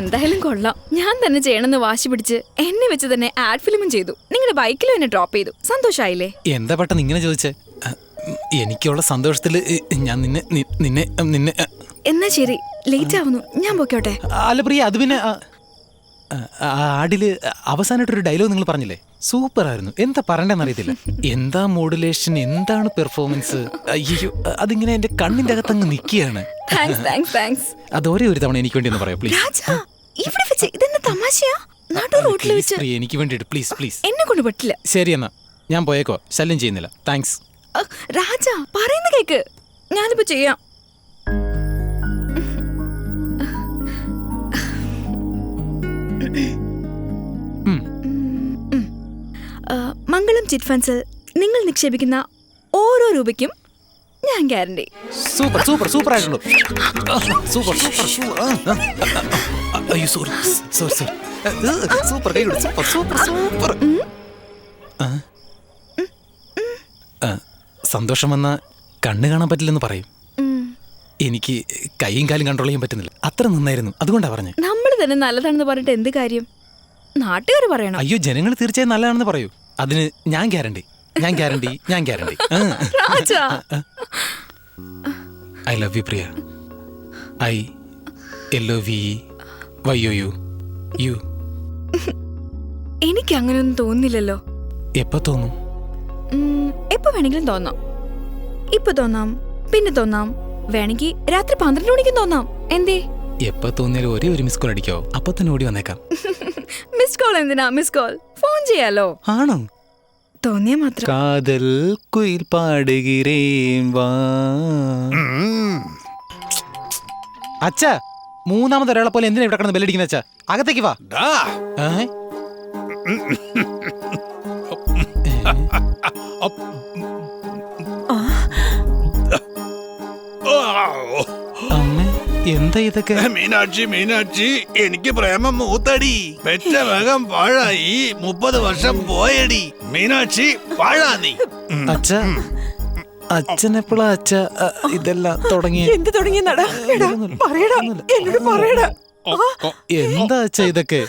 എന്തായാലും കൊള്ളാം. ഞാൻ തന്നെ ചെയ്യണമെന്ന് വാശി പിടിച്ച് എന്നെ വെച്ച് തന്നെ ആഡ് ഫിലിമും ചെയ്തു. നിങ്ങളുടെ ബൈക്കിലും എന്നെ ഡ്രോപ്പ് ചെയ്തു. സന്തോഷായില്ലേ? എന്താ പെട്ടെന്ന് ഇങ്ങനെ ചോദിച്ചേ? എനിക്കുള്ള സന്തോഷത്തിൽ ഞാൻ നിന്നെ നിന്നെ നിന്നെ എന്നാ ശരി. ലേറ്റ് ആവുന്നു. ഞാൻ പോയിക്കോട്ടെ. അല്ല പ്രിയ അത് പിന്നെ ആടിൽ അവസാനമായിട്ടൊരു ഡയലോഗ് നിങ്ങൾ പറഞ്ഞില്ലേ? സൂപ്പർ ആയിരുന്നു. എന്താ പറയണ്ടെന്ന് അറിയത്തില്ല. എന്താ മോഡുലേഷൻ എന്താണ് പെർഫോമൻസ് അയ്യോ അതിങ്ങനെ എന്റെ കണ്ണിന്റെ അകത്തങ്ങ് നിൽക്കുകയാണ് താങ്ക്സ് താങ്ക്സ് താങ്ക്സ് അത് ഒരു തവണ എനിക്ക് വേണ്ടി ഒന്ന് പറയാം പ്ലീസ് രാജ ഇവിടെ വെച്ച് ഇതെന്താ തമാശയാ? നടു റോട്ടിൽ വെച്ച് പ്രിയ എനിക്ക് വേണ്ടിട്ട് പ്ലീസ് പ്ലീസ് എന്നെ കൊണ്ട് പറ്റില്ല. ശരി എന്നാ ഞാൻ പോയേക്കോ. ശല്യം ചെയ്യുന്നില്ല. താങ്ക്സ് രാജ പറയുന്ന കേക്ക്. ഞാനിപ്പോ ചെയ്യാം. മംഗളം ചിറ്റ് ഫണ്ട്സിൽ നിങ്ങൾ നിക്ഷേപിക്കുന്ന ഓരോ രൂപയ്ക്കും ഞാൻ ഗ്യാരണ്ടി. സൂപ്പർ സൂപ്പർ സൂപ്പർ ആയിട്ടുള്ളൂ. Super super super. അയ്യോ സോറി സോറി സോറി സൂപ്പർ കൈ സൂപ്പർ സൂപ്പർ സൂപ്പർ. സന്തോഷം വന്ന കണ്ണ് കാണാൻ പറ്റില്ലെന്ന് പറയും. എനിക്ക് കൈയും കാലും കൺട്രോൾ ചെയ്യാൻ പറ്റുന്നില്ല. അത്ര നന്നായിരുന്നു. അതുകൊണ്ടാ പറഞ്ഞു. നമ്മൾ തന്നെ നല്ലതാണെന്ന് പറഞ്ഞിട്ട് എന്ത് കാര്യം? നാട്ടുകാർ പറയണം. അയ്യോ ജനങ്ങൾ തീർച്ചയായും നല്ലതാണെന്ന് പറയൂ. അതിന് ഞാൻ ഗ്യാരണ്ടി. ഞാൻ ഗ്യാരണ്ടി ഞാൻ guarantee. I love you Priya. I L O V Y O U. You. എനിക്ക് അങ്ങനെയൊന്നും തോന്നില്ലല്ലോ എപ്പോ തോന്നും? എപ്പോ വേണമെങ്കിലും തോന്നാം. ഇപ്പൊ തോന്നാം പിന്നെ തോന്നാം. വേണമെങ്കിൽ രാത്രി പന്ത്രണ്ട് മണിക്കും തോന്നാം. എന്തേ? എപ്പോ തോന്നിയാലും ഒരേ ഒരു മിസ് കോൾ അടിക്കോ അപ്പൊ തന്നെ ഓടി വന്നേക്കാം. മിസ് കോൾ എന്തിനാ? മിസ് കോൾ ഫോൺ ചെയ്യാലോ? ആണോ? തോന്നിയാ മാത്രം. കാതൽ കുയിൽ പാടുകിറേൻ വാ. അച്ഛ മൂന്നാമത് ഒരാളെ പോലെ എന്തിനാ ഇവിടെ കിടന്ന് ബെല്ലടിക്കുന്ന അച്ഛാ? അകത്തേക്ക് വാ. ഏ? എന്താ ഇതൊക്കെ? മീനാക്ഷി മീനാക്ഷി എനിക്ക് പ്രേമം മൂത്തടി. പെറ്റ വേഗം പാഴായി മുപ്പത് വർഷം പോയടി. മീനാക്ഷി പാഴാ നീ. അച്ഛ അച്ഛനെപ്പോഴാ അച്ഛ അ, ഇതെല്ലാം തുടങ്ങി എന്ത് തുടങ്ങി നട എടാ പറയടാ എന്നോട് പറയടാ. എന്താ അച്ഛ ഇതൊക്കെ?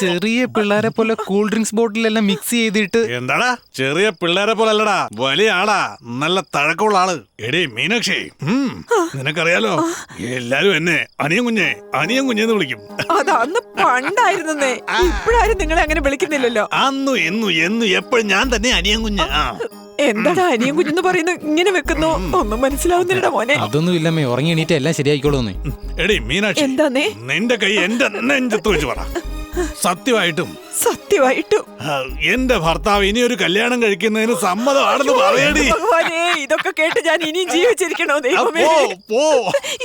ചെറിയ പിള്ളേരെ പോലെ കൂൾ ഡ്രിങ്ക്സ് ബോട്ടിലെല്ലാം മിക്സ് ചെയ്തിട്ട് എന്താടാ? ചെറിയ പിള്ളേരെ പോലെ അല്ലടാ വലിയ ആളാ. നല്ല തഴക്കമുള്ള ആൾ. എടേ മീനാക്ഷി. ഉം, നിനക്കറിയാലോ? എല്ലാരും എന്നെ അനിയൻ കുഞ്ഞെ അനിയൻ കുഞ്ഞെന്ന് വിളിക്കും. അത് അന്ന് പണ്ടായിരുന്നേ. ഇപ്പഴാരും നിങ്ങളെ അങ്ങനെ വിളിക്കുന്നില്ലല്ലോ. അന്നു എന്നു എന്നു എപ്പോഴും ഞാൻ തന്നെ അനിയൻ കുഞ്ഞ്. ആ. എന്താടാ അനിയൻ കുഞ്ഞെന്ന് പറയുന്നു ഇങ്ങനെ വെക്കുന്നു? ഒന്നും മനസ്സിലാവുന്നില്ലടാ മോനെ. അതൊന്നും ഇല്ലമ്മേ ഉറങ്ങി എണീറ്റ് എല്ലാം ശരിയായിക്കോളൂന്നേ എടേ മീനാക്ഷി. എന്താന്നേ? നിന്റെ കൈ എന്റെ നെഞ്ചത്ത് വെച്ച് പറ. സത്യമായിട്ടും സത്യമായിട്ടും. എന്റെ ഭർത്താവ് ഇനി ഒരു കല്യാണം കഴിക്കുന്നതിന് സമ്മതമാണെന്ന് പറയണി ഭഗവാനേ ഇതൊക്കെ കേട്ട് ഞാൻ ഇനിയും ജീവിച്ചിരിക്കണോ ദൈവമേ? പോ, പോ.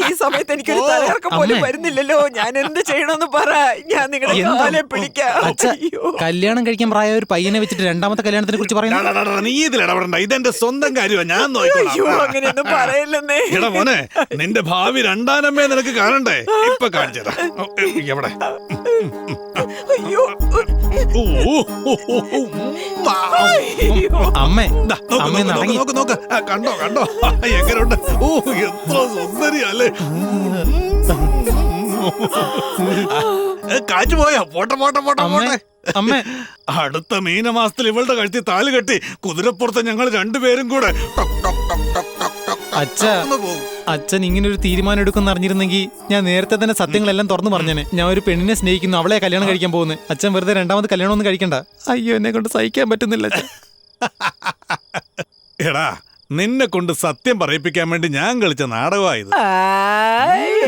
ഈ സമയത്ത് എനിക്കൊരു ഓ, പോലും വരുന്നില്ലല്ലോ. ഞാൻ എന്ത് ചെയ്യണമെന്ന് പറ. ഞാൻ നിങ്ങളുടെ എന്താ? കാലെ പിടിക്കാം. അയ്യോ. കല്യാണം കഴിക്കാൻ പ്രായ ഒരു പയ്യനെ വെച്ചിട്ട് രണ്ടാമത്തെ കല്യാണത്തിനെ കുറിച്ച് പറയുന്നു ഡാ, ഡാ, ഡാ, നീ ഇതിൽ ഇടപെടണ്ട. ഇതെന്റെ സ്വന്തം കാര്യമാണ് ഞാൻ അയ്യോ നോക്കിക്കോളാം. അങ്ങനെയൊന്നും പറയല്ലെന്നേ. എടാ മോനെ നിന്റെ ഭാവി രണ്ടാനമ്മേ നിനക്ക് കാണണ്ടേ? ഇപ്പൊ കാണിച്ചതാ. എവിടെ? അയ്യോ. അമ്മേ ദാ, നോക്ക്, നോക്ക്, നടങ്ങി. നോക്ക്, നോക്ക്, നോക്ക്. കണ്ടോ കണ്ടോ? എങ്ങനെയുണ്ട് ഓ എത്ര സുന്ദരിയല്ലേ? കാറ്റ് പോയോ? പോട്ടെ പോട്ടെ പോട്ടെ അമ്മേ പോട്ടെ. അമ്മേ. അടുത്ത മീനമാസത്തിൽ ഇവളുടെ കഴുത്തി താൽ കെട്ടി കുതിരപ്പുറത്ത് ഞങ്ങൾ രണ്ടുപേരും കൂടെ ടൊക് ടൊക് ടൊക് ടൊക് അച്ഛാ. അച്ഛൻ ഇങ്ങനെ ഒരു തീരുമാനം എടുക്കുന്ന അറിഞ്ഞിരുന്നെങ്കിൽ ഞാൻ നേരത്തെ തന്നെ സത്യങ്ങളെല്ലാം തുറന്നു പറഞ്ഞേ ഞാൻ ഒരു പെണ്ണിനെ സ്നേഹിക്കുന്നു അവളെ കല്യാണം കഴിക്കാൻ പോകുന്നു. അച്ഛൻ വെറുതെ രണ്ടാമത് കല്യാണം ഒന്നും കഴിക്കണ്ട. അയ്യോ എന്നെ കൊണ്ട് സഹിക്കാൻ പറ്റുന്നില്ല അച്ഛൻ. എടാ നിന്നെ കൊണ്ട് സത്യം പറയിപ്പിക്കാൻ വേണ്ടി ഞാൻ കളിച്ച നാടകമായത്.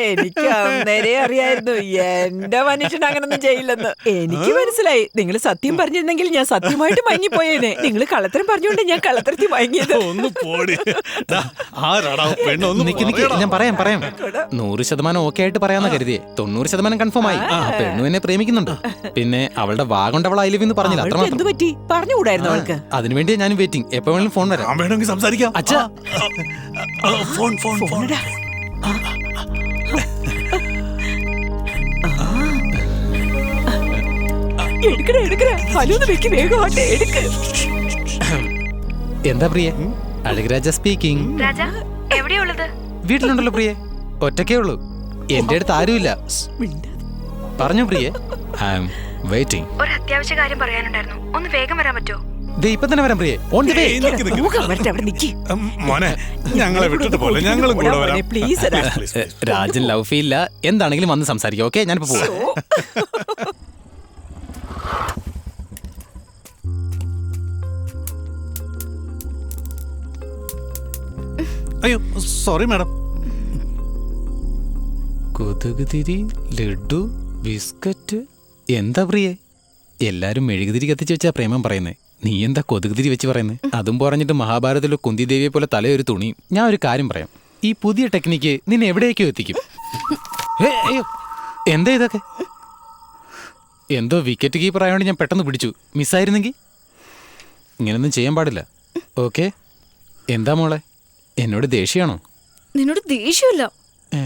എനിക്ക് അന്നേരെ അറിയായിരുന്നു. എന്റെ മനുഷ്യൻ അങ്ങനൊന്നും ചെയ്യില്ലെന്ന്. എനിക്ക് മനസ്സിലായി. നിങ്ങൾ സത്യം പറഞ്ഞിരുന്നെങ്കിൽ ഞാൻ സത്യമായിട്ട് മയങ്ങിപ്പോയേനെ നിങ്ങൾ കള്ളത്തരം പറഞ്ഞുകൊണ്ട് ഞാൻ കള്ളത്തരത്തിൽ മയങ്ങിയത് ഒന്ന് പോടി. ആരാടാ? പെണ്ണ് നിക്ക് നിക്ക്. ഞാൻ പറയാം പറയാം. നൂറ് ശതമാനം ഓക്കെ ആയിട്ട് പറയാന്ന് കരുതിയേ തൊണ്ണൂറ് ശതമാനം കൺഫേം ആയി. ആ പെണ്ണു എന്നെ പ്രേമിക്കുന്നുണ്ട്. പിന്നെ അവളുടെ വാ കൊണ്ട് അവൾ ഐ ലവ് എന്ന് പറഞ്ഞില്ല. അത്രമാത്രം. പറ്റി? പറഞ്ഞുകൂടായിരുന്നു അവൾക്ക്. അതിനുവേണ്ടി ഞാൻ വെയിറ്റിംഗ് എപ്പോ വേണമെങ്കിലും ഫോൺ വരാം. വേണമെങ്കിൽ സംസാരിക്കാം. അച്ഛാ. ആ, ഫോൺ ഫോൺ ഫോൺ. ഫോണിടാ. എടുക്കണേ എടുക്കണേ ഹലോന്ന് വെക്ക് വേഗമാട്ടെ എടുക്ക്. എന്താ പ്രിയ? അഴകരാജ സ്പീക്കിംഗ് രാജ എവിടെയുള്ളത്? വീട്ടിലുണ്ടല്ലോ പ്രിയ. ഒറ്റക്കേ ഉള്ളൂ. എന്റെ അടുത്ത് ആരുമില്ല. പറഞ്ഞു പ്രിയ. ഐ ആം വെയിറ്റിംഗ് ഒരു അത്യാവശ്യ കാര്യം പറയാനുണ്ടായിരുന്നു. ഒന്ന് വേഗം വരാൻ പറ്റുമോ? ഇപ്പൊ തന്നെ വരാം പ്രിയേ. ഓൺ ദി വേ ഏയ്, നിക്ക്, നിക്ക്. പോകാൻ വരട്ടെ അവിടെ നിക്ക്. ഉം, മോനെ ഞങ്ങളെ വിട്ടിട്ട് പോലെ ഞങ്ങളും കൂടെ വരാം. Please Please, please, please. Rajan love ഫീല്ല എന്താണെങ്കിലും വന്ന് സംസാരിക്കാം ഓക്കെ? ഞാനിപ്പോ പോവാം. അയ്യോ സോറി മാഡം കൊതുക് തിരി ലഡു ബിസ്ക്കറ്റ്. എന്താ പ്രിയേ? എല്ലാരും മെഴുകുതിരി കത്തിച്ച് വെച്ചാ പ്രേമം പറയുന്നേ. നീ എന്താ കൊതുക് തിരി വെച്ച് പറയുന്നത് അതും പറഞ്ഞിട്ട് മഹാഭാരതത്തിലെ കുന്തിദേവിയെ പോലെ തലയൊരു തുണി. ഞാൻ ഒരു കാര്യം പറയാം. ഈ പുതിയ ടെക്നിക്ക് നിന്നെ എവിടേക്കോ എത്തിക്കും? എന്താ ഇതൊക്കെ? എന്തോ വിക്കറ്റ് കീപ്പർ ആയതുകൊണ്ട് ഞാൻ പെട്ടെന്ന് പിടിച്ചു. മിസ്സായിരുന്നെങ്കിൽ ഇങ്ങനൊന്നും ചെയ്യാൻ പാടില്ല. ഓക്കെ. എന്താ മോളെ? എന്നോട് ദേഷ്യമാണോ നിന്നോട് ദേഷ്യമില്ല.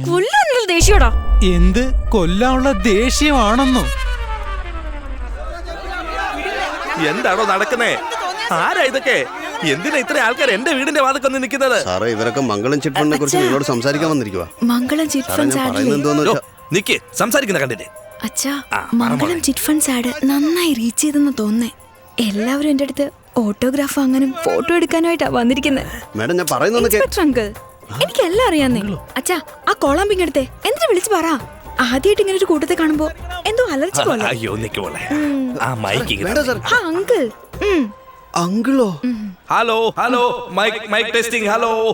കൊല്ലാനുള്ള ദേഷ്യടാ. എന്ത്? കൊല്ലാനുള്ള ദേഷ്യമാണെന്നോ? എന്താണോ നടക്കുന്നേ? ആരാ ഇതൊക്കെ? എന്തിനാ ഇത്ര ആൾക്കാർ എന്റെ വീടിന്റെ വാതൊക്കെ വന്ന് നിൽക്കുന്നത് സാറേ ഇവരൊക്കെ മംഗളം ചിറ്റ് ഫണ്ടിനെ കുറിച്ച് നിങ്ങളോട് സംസാരിക്കാൻ വന്നിരിക്കുക മംഗളം ചിറ്റ് ഫണ്ട്സ് നിക്ക് സംസാരിക്കുന്ന കണ്ടില്ലേ? അച്ഛാ മംഗളം. ചിറ്റ് ഫണ്ട്സ് ആഡ് നന്നായി റീച്ച് ചെയ്തെന്ന് തോന്നേ എല്ലാവരും എന്റെ അടുത്ത് ഓട്ടോഗ്രാഫ് അങ്ങനെ ഫോട്ടോ എടുക്കാനായിട്ടാ വന്നിരിക്കുന്നത് മാഡം ഞാൻ പറയുന്നു അങ്കിൾ എനിക്കെല്ലാം അറിയാന്നേ. അച്ഛാ ആ കോളാമ്പിങ് എടുത്തേ എന്തിനാ വിളിച്ചു പറ? ആദ്യമായിട്ട് ഇങ്ങനെ ഒരു കൂട്ടത്തെ കാണുമ്പോ എന്തോ അലർജി പോലെ. അയ്യോ നിക്ക് പോലെ ആ മൈക്ക് ഇങ്ങ് വേണ്ട സാർ ആ uncle. അങ്കിളോ? Hello hello. Mic mic testing hello.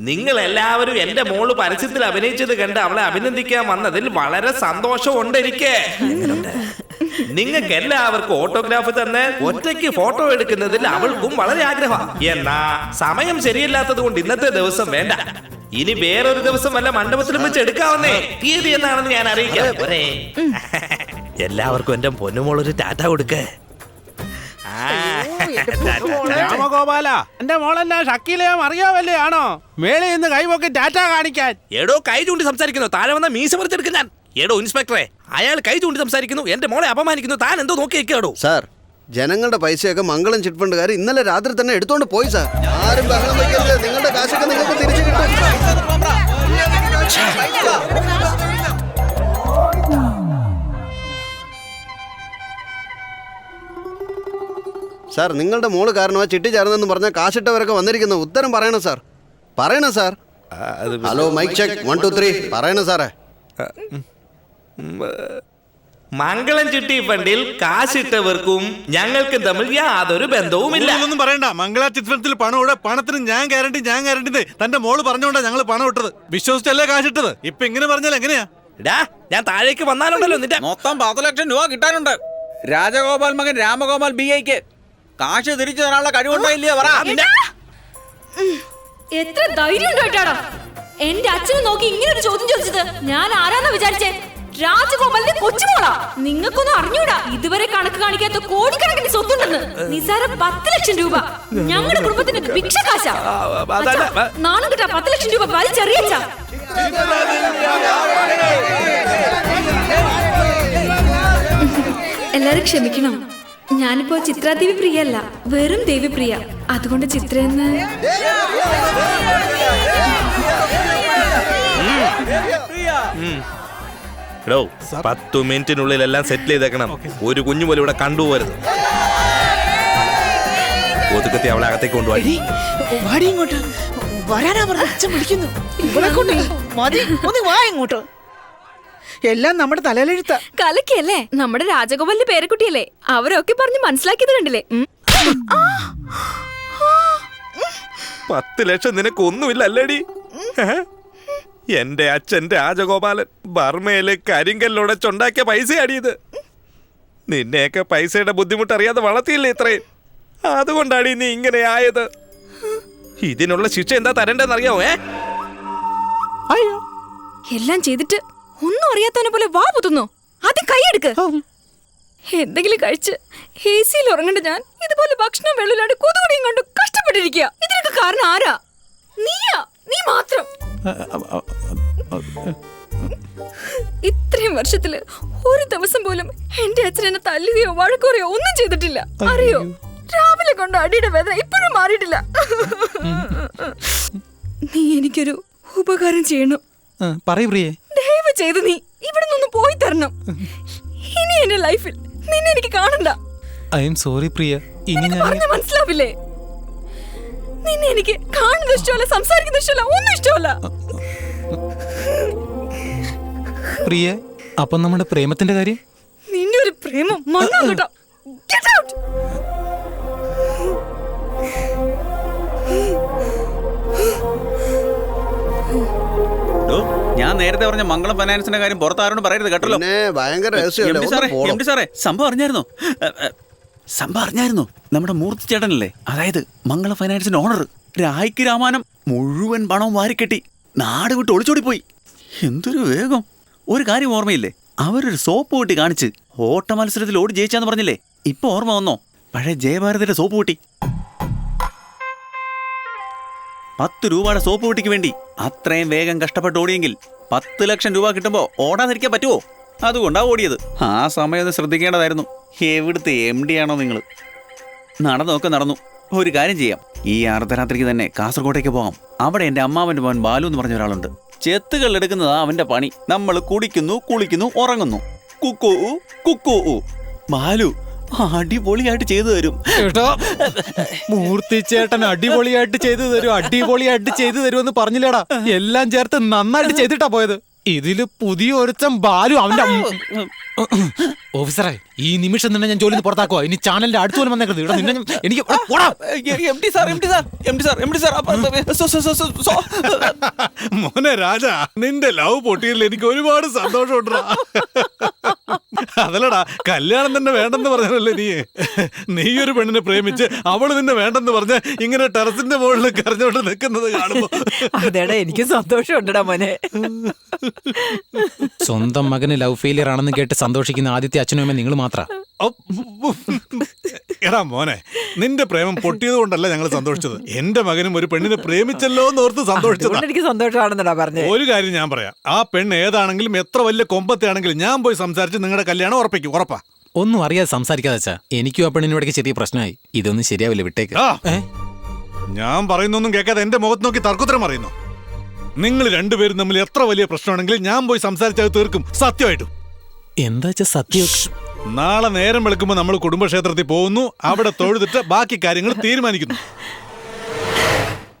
നിങ്ങൾ എല്ലാവരും എന്റെ മോൾ പരസ്യത്തിൽ അഭിനയിച്ചത് കണ്ട് അവളെ അഭിനന്ദിക്കാൻ വന്നതിൽ വളരെ സന്തോഷമുണ്ട് എനിക്ക്. നിങ്ങൾക്ക് എല്ലാവർക്കും ഓട്ടോഗ്രാഫ് തന്ന് ഒറ്റയ്ക്ക് ഫോട്ടോ എടുക്കുന്നതിൽ അവൾക്കും വളരെ ആഗ്രഹം. എന്നാ സമയം ശരിയല്ലാത്തത് കൊണ്ട് ഇന്നത്തെ ദിവസം വേണ്ട. ഇനി വേറൊരു ദിവസം വല്ല മണ്ഡപത്തിലും വെച്ച് എടുക്കാവുന്നേ. തീയതി എന്നാണെന്ന് ഞാൻ അറിയിക്കാം. പോരെ? എല്ലാവർക്കും എന്റെ പൊന്നുമോളൊരു ടാറ്റ കൊടുക്കേ. രാമഗോപാല എന്റെ മോളെന്നാ ഷക്കീലയും അറിയാവല്ലേ ആണോ മേളിൽ നിന്ന് കൈപൊക്കി ടാറ്റ കാണിക്കാൻ. എടോ കൈ ചൂണ്ടി സംസാരിക്കുന്നു. താഴെ വന്ന മീശ പറിച്ചെടുക്കും ഞാൻ. എടോ ഇൻസ്പെക്ടറെ അയാൾ കൈ ചൂണ്ടി സംസാരിക്കുന്നു. എന്റെ മോളെ അപമാനിക്കുന്നു. താൻ എന്തോ നോക്കി വെക്കാടോ സാർ ജനങ്ങളുടെ പൈസയൊക്കെ മംഗളം ചിറ്റ് ഫണ്ടുകാർ ഇന്നലെ രാത്രി തന്നെ എടുത്തോണ്ട് പോയി സാർ. ആരും ബഹളം വയ്ക്കരുത്. നിങ്ങളുടെ കാശൊക്കെ നിങ്ങൾക്ക് തിരിച്ചു കിട്ടും സാർ നിങ്ങളുടെ മോൾ കാരണമാ ചിട്ടി ചേർന്നെന്ന് പറഞ്ഞാൽ കാശിട്ടവരൊക്കെ വന്നിരിക്കുന്നു ഉത്തരം പറയണം സാർ പറയണം sir hello mic check one two three പറയണം സാറേ മംഗളം ചിട്ടി ഫണ്ടിൽ കാശിട്ടവർക്കും ഞങ്ങൾക്കും തമ്മിൽ യാതൊരു ബന്ധവുമില്ല. ഒന്നും പറയണ്ട. മംഗള ചിത്രത്തിൽ പണം ഇവിടെ പണത്തിന് ഞാൻ ഗ്യാരണ്ടി ഞാൻ ഗ്യാരണ്ടി തന്റെ മോൾ പറഞ്ഞോണ്ടാ ഞങ്ങൾ പണം ഇട്ടത്. വിശ്വസിച്ചല്ലേ കാശിട്ടത്? ഇപ്പൊ ഇങ്ങനെ പറഞ്ഞാൽ എങ്ങനെയാ? ഡാ ഞാൻ താഴേക്ക് വന്നാലുണ്ടല്ലോ നിന്റെ മൊത്തം പത്ത് ലക്ഷം രൂപ കിട്ടാനുണ്ട്. രാജഗോപാൽ മകൻ രാമഗോപാൽ ബി ഐക്ക് കാശ് തിരിച്ചു തരാനുള്ള കഴിവുണ്ടോ ഇല്ലയോ പറ. എത്ര ധൈര്യം എന്റെ അച്ഛനെ നോക്കി ഇങ്ങനെ ഒരു ചോദ്യം ചോദിച്ചത് ഞാൻ ആരാന്നാ വിചാരിച്ചേ? രാജഗോപാലിന്റെ കൊച്ചുമോളാ. നിങ്ങൾക്കൊന്നും അറിഞ്ഞൂടാ. ഇതുവരെ കണക്ക് കാണിക്കാത്ത കോടിക്കണക്കിന് സ്വത്തുണ്ടെന്ന്. നിസാര പത്ത് ലക്ഷം രൂപ. ഞങ്ങളുടെ അതല്ല, അച്ഛാ, നാണം കിട്ടാ പത്ത് ലക്ഷം രൂപ വലിച്ചെറിയച്ചാ എല്ലാരും ക്ഷമിക്കണം. ഞാനിപ്പോ ചിത്ര ദേവി പ്രിയ അല്ല വെറും ദേവി പ്രിയ. അതുകൊണ്ട് ചിത്ര എന്ന് എടോ പത്തു മിനിറ്റിനുള്ളിൽ എല്ലാം സെറ്റിൽ ചെയ്തേക്കണം. ഒരു കുഞ്ഞു പോലും ഇവിടെ കണ്ടുപോകരുത്. ഒതുക്കത്തി അവളെ അകത്തേക്ക് കൊണ്ടുപോയി. വാടി ഇങ്ങോട്ട്. വരാനാ പറഞ്ഞ അച്ഛൻ വിളിക്കുന്നു. ഇവിടെ കൊണ്ട് മതി ഒന്ന് വാ ഇങ്ങോട്ട്. എല്ലാം നമ്മുടെ തലയിലെഴുത്ത. കലക്കല്ലേ നമ്മുടെ രാജഗോപാലിന്റെ പേരക്കുട്ടിയല്ലേ? അവരൊക്കെ പറഞ്ഞ് മനസ്സിലാക്കിയത് കണ്ടില്ലേ. പത്ത് ലക്ഷം നിനക്കൊന്നുമില്ല അല്ലേടി? എന്റെ അച്ഛൻ രാജഗോപാലൻ ബർമയിൽ കരിങ്കല്ലുടച്ചുണ്ടാക്കിയ പൈസ അടിയത് നിന്നെയൊക്കെ പൈസയുടെ ബുദ്ധിമുട്ട് അറിയാതെ വളർത്തിയില്ലേ ഇത്രയും? അതുകൊണ്ടാണ് നീ ഇങ്ങനെ ആയത്. ഇതിനുള്ള ശിക്ഷ എന്താ തരണ്ടെന്ന് അറിയാവോ ഏ? അയ്യോ. എല്ലാം ചെയ്തിട്ട് ഒന്നും അറിയാത്തവനെ പോലെ വാ പുതുന്നു. ആദ്യം കൈയെടുക്ക് എന്തെങ്കിലും കഴിച്ച് എ സിയിൽ ഉറങ്ങണ്ട ഞാൻ ഇതുപോലെ ഭക്ഷണം വെള്ളമില്ലാണ്ട് കൊതുകുടിയും കൊണ്ട് കഷ്ടപ്പെട്ടിരിക്കുക. ഇതിനൊക്കെ കാരണം ആരാ? നീയാ. നീ മാത്രം. ഇത്രയും വർഷത്തിൽ ഒരു ദിവസം പോലും എന്റെ അച്ഛൻ എന്നെ തല്ലുകയോ വഴക്കുറയോ ഒന്നും ചെയ്തിട്ടില്ല. അറിയോ? രാവിലെ കൊണ്ട് അടിയുടെ വേദന ഇപ്പോഴും മാറിയിട്ടില്ല. നീ എനിക്കൊരു ഉപകാരം ചെയ്യണം. പറയൂ പ്രിയേ. ദയവ് ചെയ്ത് നീ ഇവിടെ നിന്ന് പോയി തരണം. ഇനി എന്റെ ലൈഫിൽ നിന്നെ എനിക്ക് കാണണ്ട. I'm sorry Priya. ഇനി ഞാൻ മനസ്സിലാവില്ലേ? നിന്നെ എനിക്ക് കാണുന്നത് ഇഷ്ടമല്ല സംസാരിക്കുന്നത് ഇഷ്ടമല്ല ഒന്നും ഇഷ്ടമല്ല. പ്രിയ അപ്പൊ നമ്മുടെ പ്രേമത്തിന്റെ കാര്യം? നിന്റെ ഒരു പ്രേമം മണ്ണാ കേട്ടോ. Get out! ഞാൻ നേരത്തെ പറഞ്ഞ മംഗളം ഫൈനാൻസിന്റെ കാര്യം പുറത്താരോട് പറയരുത് കേട്ടല്ലോ. ഭയങ്കര സംഭവം അറിഞ്ഞായിരുന്നോ? സംഭവം അറിഞ്ഞായിരുന്നോ? നമ്മുടെ മൂർത്തി ചേട്ടനല്ലേ? അതായത് മംഗള ഫൈനാൻസിന്റെ ഓണർ. രായ്ക്ക് രാമാനം മുഴുവൻ പണവും വാരിക്കെട്ടി നാട് വിട്ട് ഒളിച്ചോടി പോയി എന്തൊരു വേഗം. ഒരു കാര്യം ഓർമ്മയില്ലേ? അവരൊരു സോപ്പ് കൂട്ടി കാണിച്ച് ഓട്ട മത്സരത്തിൽ ഓടി ജയിച്ചാന്ന് പറഞ്ഞില്ലേ? ഇപ്പൊ ഓർമ്മ വന്നോ? പഴയ ജയഭാരതിയുടെ സോപ്പ് കൂട്ടി. പത്ത് രൂപയുടെ സോപ്പ് കൂട്ടിക്ക് വേണ്ടി അത്രയും വേഗം കഷ്ടപ്പെട്ട് ഓടിയെങ്കിൽ പത്ത് ലക്ഷം രൂപ കിട്ടുമ്പോൾ ഓടാതിരിക്കാൻ പറ്റുമോ അതുകൊണ്ടാ ഓടിയത്. ആ സമയം ശ്രദ്ധിക്കേണ്ടതായിരുന്നു. എവിടുത്തെ എം ഡി ആണോ നിങ്ങൾ നടന്നൊക്കെ നടന്നു. ഒരു കാര്യം ചെയ്യാം. ഈ അർദ്ധരാത്രിക്ക് തന്നെ കാസർഗോട്ടേക്ക് പോകാം. അവിടെ എന്റെ അമ്മാവന്റെ മോൻ ബാലു എന്ന് പറഞ്ഞ ഒരാളുണ്ട്. ചെത്തുകൾ എടുക്കുന്നതാ അവന്റെ പണി. നമ്മൾ കുടിക്കുന്നു കുളിക്കുന്നു ഉറങ്ങുന്നു. കുക്കു കുക്കു. ബാലു അടിപൊളിയായിട്ട് ചെയ്തു തരും. കേട്ടോ മൂർത്തി ചേട്ടൻ അടിപൊളിയായിട്ട് ചെയ്തു തരും അടിപൊളിയായിട്ട് ചെയ്തു തരും എന്ന് പറഞ്ഞില്ലേടാ. എല്ലാം ചേർത്ത് നന്നായിട്ട് ചെയ്തിട്ടാ പോയത്. ഇതിൽ പുതിയ ഒരുത്തം ബാലു അവന്റെ ഓഫീസറെ ഈ നിമിഷം തന്നെ ഞാൻ ജോലി പുറത്താക്കുവാ. ഇനി ചാനലിന്റെ അടുത്ത് പോലും വന്നേക്കരുത്. ഇവിടെ നിന്നെ ഞാൻ- എനിക്ക് ഇവിടെ പോടാ. M D sir M sir M sir M D sir മോനെ രാജാ നിന്റെ ലവ് പൊട്ടിയതിൽ എനിക്ക് ഒരുപാട് സന്തോഷമുണ്ടാ. അതല്ലടാ കല്യാണം തന്നെ വേണ്ടെന്ന് പറഞ്ഞല്ലേ നീ? നീ ഒരു പെണ്ണിനെ പ്രേമിച്ച് അവൾ നിന്നെ വേണ്ടെന്ന് പറഞ്ഞ് ഇങ്ങനെ ടെറസിന്റെ മുകളിൽ കരഞ്ഞോണ്ട് നിൽക്കുന്നത് കാണുമ്പോ. അതെടാ എനിക്ക് സന്തോഷമുണ്ടടാ മോനെ. സ്വന്തം മകന് ലവ് ഫെയിലിയർ ആണെന്ന് കേട്ട് സന്തോഷിക്കുന്ന ആദ്യത്തെ അച്ഛനും അമ്മ നിങ്ങൾ മാത്രാ? എടാ മോനെ നിന്റെ പ്രേമം പൊട്ടിയത് കൊണ്ടല്ല ഞങ്ങൾ സന്തോഷിച്ചത്. എന്റെ മകനും ഒരു പെണ്ണിനെ പ്രേമിച്ചല്ലോ എന്ന് ഓർത്ത് സന്തോഷിച്ചതാണ് എനിക്ക് സന്തോഷമാണെന്നടാ പറഞ്ഞേ. ഒരു കാര്യം ഞാൻ പറയാം. ആ പെണ്ണ് ഏതാണെങ്കിലും എത്ര വലിയ കൊമ്പത്തെ ആണെങ്കിലും ഞാൻ പോയി സംസാരിച്ച് നിങ്ങളുടെ കല്യാണം ഉറപ്പിക്കും ഉറപ്പാ. ഒന്നും അറിയാതെ സംസാരിക്കാതെ വെച്ചാ എനിക്കും ആ പെണ്ണിനും ഇടയ്ക്ക് ചെറിയ പ്രശ്നമായി. ഇതൊന്നും ശരിയാവില്ല വിട്ടേക്ക്. ഞാൻ പറയുന്നൊന്നും കേൾക്കാതെ എന്റെ മുഖത്ത് നോക്കി തർക്കുത്തരം അറിയുന്നു നിങ്ങൾ രണ്ടുപേരും തമ്മിൽ എത്ര വലിയ പ്രശ്നമാണെങ്കിലും ഞാൻ പോയി സംസാരിച്ചത് തീർക്കും. സത്യമായിട്ടും. എന്താ വെച്ചാ സത്യം? നാളെ നേരം വെളുക്കുമ്പോൾ നമ്മൾ കുടുംബക്ഷേത്രത്തിൽ പോകുന്നു. അവിടെ തൊഴുതിട്ട് ബാക്കി കാര്യങ്ങൾ തീരുമാനിക്കുന്നു.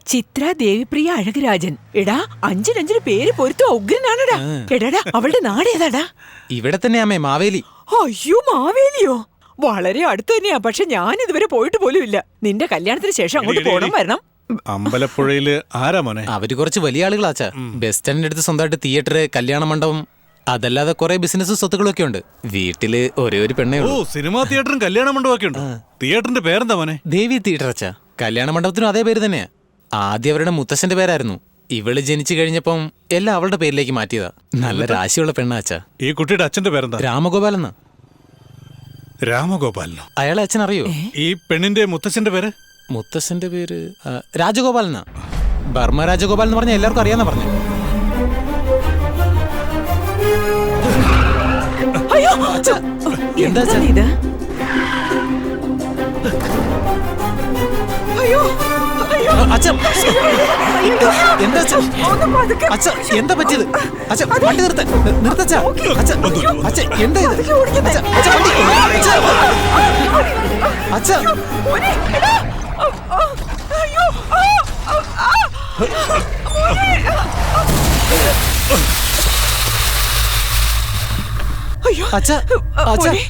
ചിത്ര ദേവിപ്രിയ അഴകരാജൻ. എടാ അഞ്ചിനഞ്ചിന് പേര് പൊരുത്തോ ഉഗ്രനാണടാ. എടാടാ അവളുടെ നാട് ഏതാടാ? ഇവിടെ തന്നെ അമ്മേ മാവേലി. അയ്യോ മാവേലിയോ? വളരെ അടുത്ത് തന്നെയാ പക്ഷെ ഞാൻ ഇതുവരെ പോയിട്ട് പോലും ഇല്ല. നിന്റെ കല്യാണത്തിന് ശേഷം അങ്ങോട്ട് പോണം വരണം. അമ്പലപ്പുഴയിൽ ആരാ മോനെ? അവർ കുറച്ച് വലിയ ആളുകളാച്ചാ ബസ് സ്റ്റാൻഡിന്റെ അടുത്ത് സ്വന്തമായിട്ട് തിയേറ്റർ കല്യാണ മണ്ഡപം അതല്ലാതെ കുറെ ബിസിനസ് സ്വത്തുക്കളൊക്കെ ഉണ്ട്. വീട്ടിൽ ഒരേ ഒരു പെണ്ണേ ഓ ഉള്ളൂ സിനിമാ തിയേറ്ററും കല്യാണ മണ്ഡപമൊക്കെ ഉണ്ട്. തിയേറ്ററിന്റെ പേരെന്താ മോനെ? ദേവി തിയേറ്റർ അച്ഛാ. കല്യാണ മണ്ഡപത്തിനും അതേ പേര് തന്നെയാ. ആദ്യം അവരുടെ മുത്തശ്ശന്റെ പേരായിരുന്നു. ഇവൾ ജനിച്ചു കഴിഞ്ഞപ്പം എല്ലാം അവളുടെ പേരിലേക്ക് മാറ്റിയതാ. നല്ല രാശിയുള്ള പെണ്ണാ അച്ഛാ. ഈ കുട്ടിയുടെ അച്ഛന്റെ പേരെന്താ? രാമഗോപാൽ എന്നാ രാമഗോപാലനോ? അയാളെ അച്ഛൻ അറിയോ? ഈ പെണ്ണിന്റെ മുത്തശ്ശന്റെ പേര്? മുത്തശ്ശന്റെ പേര് ആ, രാജഗോപാൽ എന്നാ ബർമ്മ രാജഗോപാൽ എന്ന് പറഞ്ഞാൽ എല്ലാവർക്കും അറിയാന്നാ പറഞ്ഞു. എന്താ ഇത് അയ്യോ എന്താ? പറ്റിയത്? അച്ഛ വണ്ടി നിർത്ത. നിർത്തച്ഛ അച്ഛ. അച്ഛ എന്താ ഇത്? അച്ഛ, വണ്ടി. അച്ഛ. അച്ഛ, ആ, അച്ഛ. മോനെ,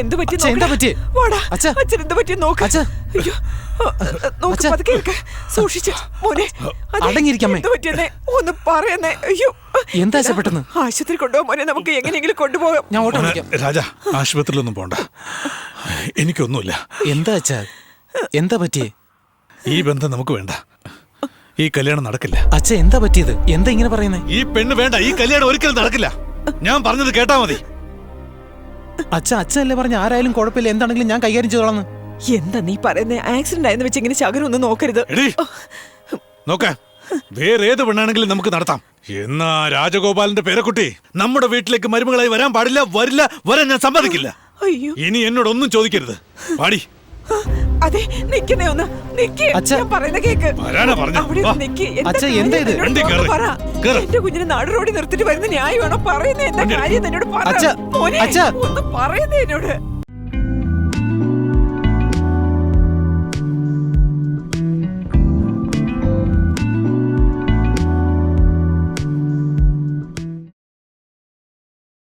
എന്ത് പറ്റി എന്താ നോക്കടാ. വാടാ അച്ഛ. അച്ഛൻ എന്ത് പറ്റി നോക്ക്. അച്ഛ. അയ്യോ നോക്ക് അച്ഛ. പതുക്കെ ഇരിക്ക്. സൂക്ഷിച്ച് മോനെ. അതെ, അടങ്ങിയിരിക്കമ്മേ. എന്ത് പറ്റിയെന്നേ? ഒന്ന് പറയുന്നേ. അയ്യോ എന്താ പെട്ടെന്ന്? ആശുപത്രി കൊണ്ടുപോകാൻ മോനെ നമുക്ക് എങ്ങനെയെങ്കിലും കൊണ്ടുപോകാം. ഞാൻ ഓട്ടോ രാജാ ആശുപത്രിയിലൊന്നും പോണ്ട. എനിക്കൊന്നുമില്ല. എന്താ അച്ഛാ? എന്താ പറ്റിയേ? ഈ ബന്ധം നമുക്ക് വേണ്ട. ഈ കല്യാണം നടക്കില്ല. അച്ഛ എന്താ പറ്റിയത്? എന്താ ഇങ്ങനെ പറയുന്നേ? ഈ പെണ്ണ് വേണ്ട ഈ കല്യാണം ഒരിക്കലും നടക്കില്ല. ഞാൻ പറഞ്ഞത് കേട്ടാ മതി. അച്ഛ അച്ഛനല്ലേ പറഞ്ഞ ആരായാലും കുഴപ്പമില്ല. എന്താണെങ്കിലും ഞാൻ കൈകാര്യം ചെയ്തോളാന്ന്. എന്താ നീ പറയുന്നത് ആക്സിഡന്റ് ആയെന്ന് വെച്ച് ഇങ്ങനെ ശകരം ഒന്നും നോക്കരുത്. നോക്ക. വേറെ ഏത് പെണ്ണാണെങ്കിലും നമുക്ക് നടത്താം. എന്നാ രാജഗോപാലിന്റെ പേരക്കുട്ടി നമ്മുടെ വീട്ടിലേക്ക് മരുമകളായി വരാൻ പാടില്ല വരില്ല വരാൻ ഞാൻ സമ്മതിക്കില്ല. അയ്യോ. ഇനി എന്നോടൊന്നും ചോദിക്കരുത്. പാടി. അതെ നിക്കുന്നേ ഒന്ന് നിക്ക് അച്ഛാ. ഞാൻ പറയുന്ന കേക്ക് വരാനാ പറഞ്ഞെ? അവിടെ. നിക്ക് എന്താ അച്ഛാ, എന്താ ഇത്? എന്നോട് വണ്ടി കേറ്. പറ കേറ്. എന്റെ കുഞ്ഞിനെ നാട് റോഡിൽ നിർത്തിട്ട് വരുന്ന ന്യായമാണോ പറയുന്നേ എന്താ കാര്യം എന്നോട് പറ അച്ഛാ, മോനെ അച്ഛാ. ഒന്ന് പറയുന്നേ എന്നോട്